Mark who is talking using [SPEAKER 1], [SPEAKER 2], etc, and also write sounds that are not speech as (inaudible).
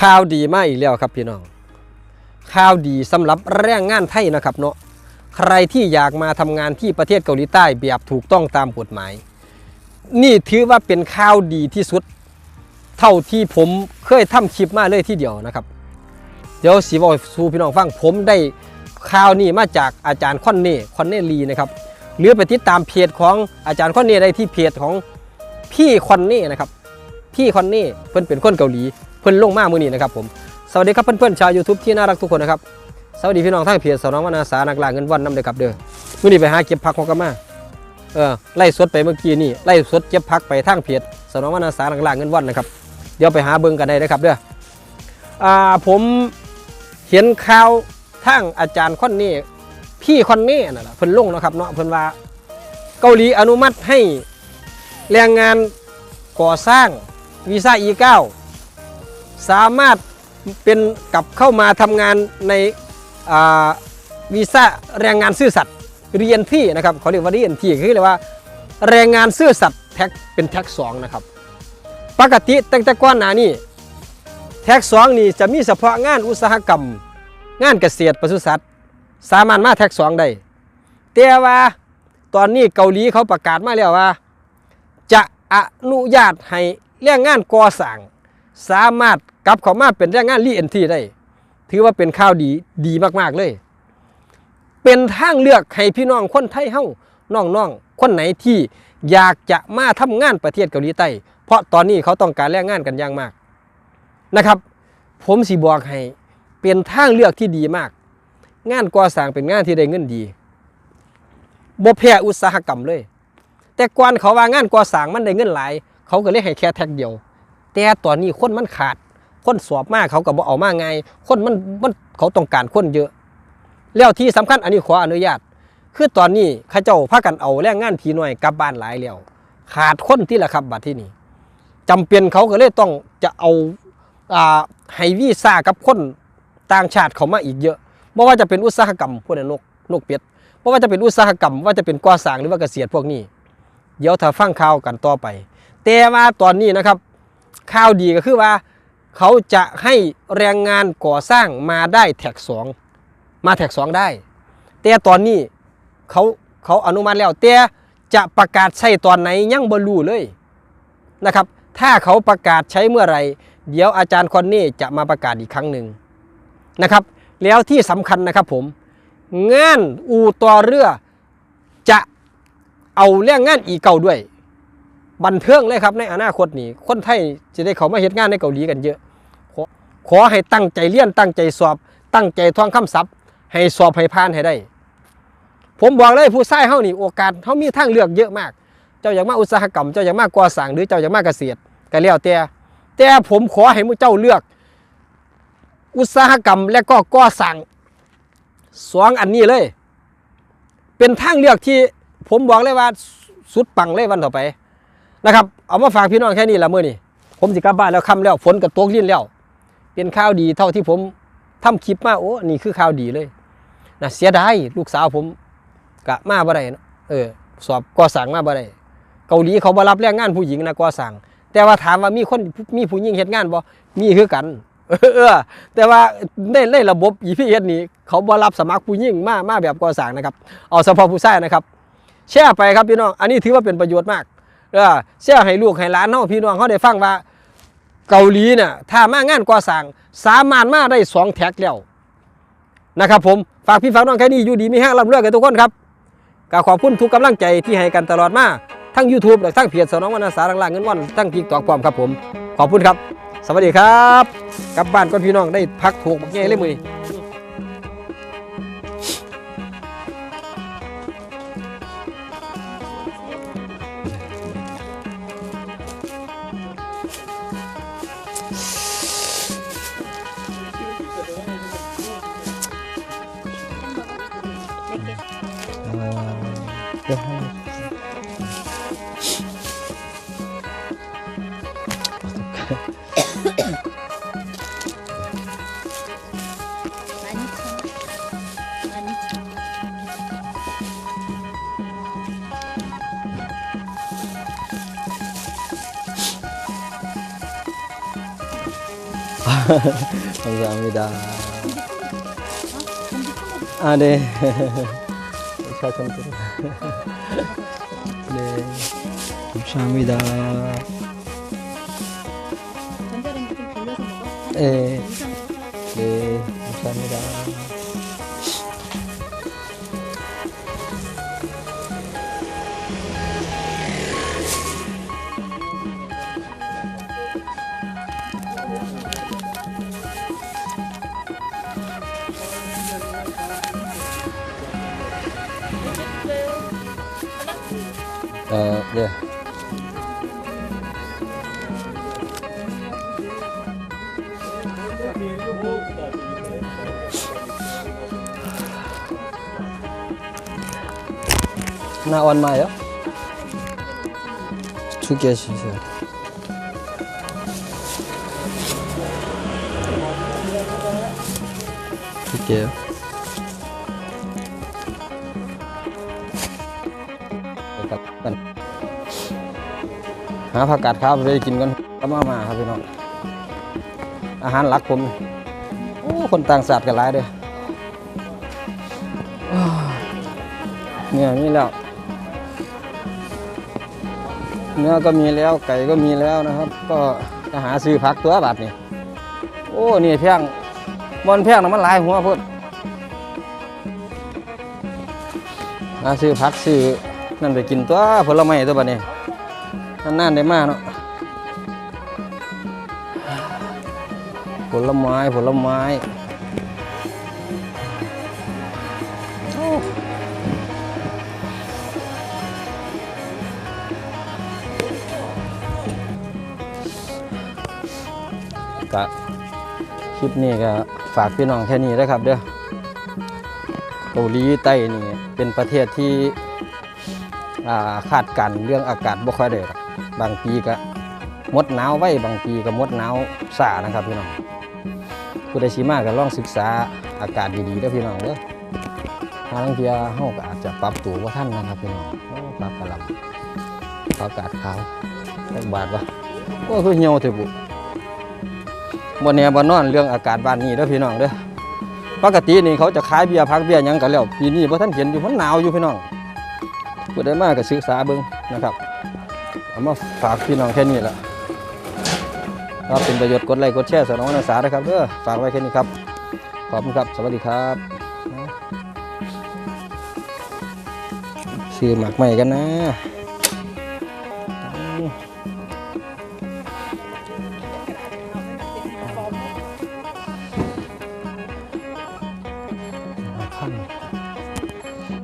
[SPEAKER 1] ข่าวดีมาอีกแล้วครับพี่น้องข่าวดีสำหรับแรงงานไทยนะครับเนาะใครที่อยากมาทำงานที่ประเทศเกาหลีใต้แบบถูกต้องตามกฎหมาย นี่ถือว่าเป็นข่าวดีที่สุด เท่าที่ผมเคยทำคลิปมาเลยที่เดียวนะครับ เดี๋ยวสีบอกสู่พี่น้องฟังผมได้ข่าวนี้มาจากอาจารย์คอนเน่คอนเน่ลีนะครับหรือไปติดตามเพจของอาจารย์คอนเน่ได้ที่เพจของพี่คอนเน่นะครับพี่คอนเน่เพิ่นเป็นคนเกาหลี พิ่นลงมามือนี้นะครับผมสวัสดีครับเพื่อนๆชาว YouTube ที่น่ารักทุกคนนะครับสวัสดีพี่น้องทางเพจสาวน้องวนาสานักล่าเงินวันนำเลยครับเด้อมือนี้ไปหาเก็บผักของกันมาเออไล่สดไปเมื่อกี้นี่ไล่สดเก็บผักไปทางเพจสาวน้องวนาสานักล่าเงินวันนะครับเดี๋ยวไปหาเบิ่งกันได้นะครับเด้ออ่าผมเห็นข่าวทางอาจารย์คอนเน่พี่คอนเน่นั่นแหละเพิ่นลงนะครับเนาะเพิ่นว่าเกาหลีอนุมัติให้แรงงานก่อสร้างวีซ่า E9 สามารถเป็นกลับเข้ามาทำงานในวีซ่าแรงงานซื่อสัตย์เรียนที่นะครับเขาเรียกว่าเรียนที่คือเรียกว่าแรงงานซื่อสัตย์แท็กเป็นแท็กสองนะครับปกติตั้งแต่ก่อนหน้านี้แท็กสองนี่จะมีเฉพาะงานอุตสาหกรรม งานเกษตรปศุสัตว์สามารถมาแท็กสองได้แต่ว่าตอนนี้เกาหลีเขาประกาศมาแล้วว่า จะอนุญาตให้แรงงานก่อสร้าง สามารถกลับเข้ามาเป็นแรงงานรีเอนทีได้ ถือว่าเป็นข่าวดีดีมากๆเลย เป็นทางเลือกให้พี่น้องคนไทยเฮาน้องๆ คนไหนที่อยากจะมาทำงานประเทศเกาหลีใต้ เพราะตอนนี้เขาต้องการแรงงานกันอย่างมากนะครับ ผมสิบอกให้เป็นทางเลือกที่ดีมาก งานก่อสร้างเป็นงานที่ได้เงินดีบ่แพ้อุตสาหกรรมเลย แต่ก่อนเขาว่างานก่อสร้างมันได้เงินหลาย เขาก็เลยให้แค่แท็กเดียว แต่ตอนนี้คนมันขาด คนสอบมากเขาก็บ่เอามาไง คนมันมันเขาต้องการคนเยอะ แล้วที่สำคัญอันนี้ขออนุญาต คือตอนนี้ข้าเจ้าพากันเอาแรงงานทีหน่อยกลับบ้านหลายแล้วขาดคนที่ละครับบัดที่นี่จำเป็นเขาก็เลยต้องจะเอาอ่าให้วีซ่ากับคนต่างชาติเขามาอีกเยอะไม่ว่าจะเป็นอุตสาหกรรมพวกนั้นนกนกเป็ดเพราะว่าจะเป็นอุตสาหกรรม ว่าจะเป็นก่อสร้างหรือว่าเกษตรพวกนี้ เดี๋ยวถ้าฟังข่าวกันต่อไป แต่ว่าตอนนี้นะครับ ข่าวดีก็คือว่า เขาจะให้แรงงานก่อสร้างมาได้แท็กสองมาแท็กสองได้ แต่ตอนนี้เขาเขาอนุมัติแล้วแต่จะประกาศใช้ตอนไหนยังบรู้เลยนะครับ ถ้าเขาประกาศใช้เมื่อไรเดี๋ยวอาจารย์คอนนี่จะมาประกาศอีกครั้งหนึ่งนะครับ แล้วที่สำคัญนะครับผมงานอูต่อเรือจะเอาแรงงานอีเก่าด้วย บันเทิงเลยครับในอนาคตนี้คนไทยจะได้เขามาเฮ็ดงานในเกาหลีกันเยอะขอขอให้ตั้งใจเรียนตั้งใจสอบ ตั้งใจท่องคำศัพท์ ให้สอบให้ผ่านให้ได้ ผมบอกเลยผู้ชายเฮานี่โอกาสเฮามีทางเลือกเยอะมาก เจ้าอยากมาอุตสาหกรรมเจ้าอยากมากก่อสร้างหรือเจ้าอยากมากเกษตรก็แล้วแต่แต่ผมขอให้มุเจ้าเลือก อุตสาหกรรมและก็ก่อสร้างสองอันนี้เลย เป็นทางเลือกที่ผมบอกเลยว่าสุดปังเลยวันต่อไป นะครับ เอามาฝากพี่น้องแค่นี้ละเมื้อนี้ผมสิกลับบ้านแล้วค่ำแล้วฝนก็ตกลิ้นแล้ว เป็นข่าวดีเท่าที่ผมทำคลิปมาโอ้นี่คือข่าวดีเลยนะเสียดายลูกสาวผมกะมาบ่ได้เนาะเออสอบก่อสร้างมาบ่ได้เกาหลีเขาบ่รับแรงงานผู้หญิงนะก่อสร้างแต่ว่าถามว่ามีคนมีผู้หญิงเฮ็ดงานบ่มีคือกันเออแต่ว่าในในระบบ EPS นี้เขาบ่รับสมัครผู้หญิงมามาแบบก่อสร้างนะครับ เอาเฉพาะผู้ชายนะครับ แชร์ไปครับพี่น้องอันนี้ถือว่าเป็นประโยชน์มาก เออเชื่อให้ลูกให้หลานเฮาพี่น้องเขาได้ฟังว่า เกาหลีเนี่ยถ้ามางานก่อสร้างสามารถมาได้สองแท็กแล้วนะครับผมฝากพี่ฝากน้องแค่นี้อยู่ดีมีแห้งร่ำเรือกันทุกคนครับก็ขอบคุณทุกกำลังใจที่ให้กันตลอดมาทั้ง YouTube และทั้งเพจสนองวรรณสารหล่างเงินวันทั้งทิกตอกความครับผม ขอบคุณครับ สวัสดีครับ กลับบ้านก่อนพี่น้องได้พักถูกบักแง่เลยมือ (laughs)
[SPEAKER 2] 감사합니다. 어? 아, 네. (laughs) 감사합니다. (laughs) 네. 감사합니다.
[SPEAKER 3] 전자레인지 좀 돌려서 먹어.
[SPEAKER 2] 네. 네. 감사합니다. 어, 네. 나 얼마요? 두 개 주세요. 두 개요. 잠 깐. หาผักกาดครับเลยกินกันก็มามาครับพี่น้องอาหารหลักผมโอ้คนต่างศาสตร์กันหลายเด้อเนี่ยมีแล้วเนื้อก็มีแล้วไก่ก็มีแล้วนะครับ ก็จะหาซื้อผักตัวบัดนี่โอ้นี่เพียงบอนเพียงนะมันหลายหัวพุ่นหาซื้อผักซื้อ นั่นไปกินตัวผลไม้ตัวบัดนี้นานได้มากเนาะผลไม้ผลไม้ก็คลิปนี้ก็ฝากพี่น้องแค่นี้นะครับเด้อเกาหลีใต้นี่เป็นประเทศที่ คาดการเรื่องอากาศบ่ค่อยได้บางปีก็มดหนาวไว้บางปีก็มดหนาวซ่านะครับพี่น้องผู้ใดสิมาก็ลองศึกษาอากาศดีๆเด้อพี่น้องเด้อทางเทียเฮาก็อาจจะปรับตัวบ่าทันนะครับพี่น้องโอ้ปรับกะลำอากาศขาวจักบาทวะโอ้คือเหี่ยวเถอะบุบนแนบนนอนเรื่องอากาศบ้านนี้เด้อพี่น้องเด้อปกตินี่เขาจะขายเบียร์พักเบียร์ยังกันแล้วปีนี้เพราะท่านเห็นอยู่มันหนาวอยู่พี่น้อง ผู้ใดมากก็ศึกษาเบิ้งนะครับเอามาฝากพี่น้องแค่นี้แหละถ้าเป็นประโยชน์กดไลค์กดแชร์สนองนักศึกษานะครับเออฝากไว้แค่นี้ครับ ขอบคุณครับ สวัสดีครับซื้อหมักใหม่กันนะ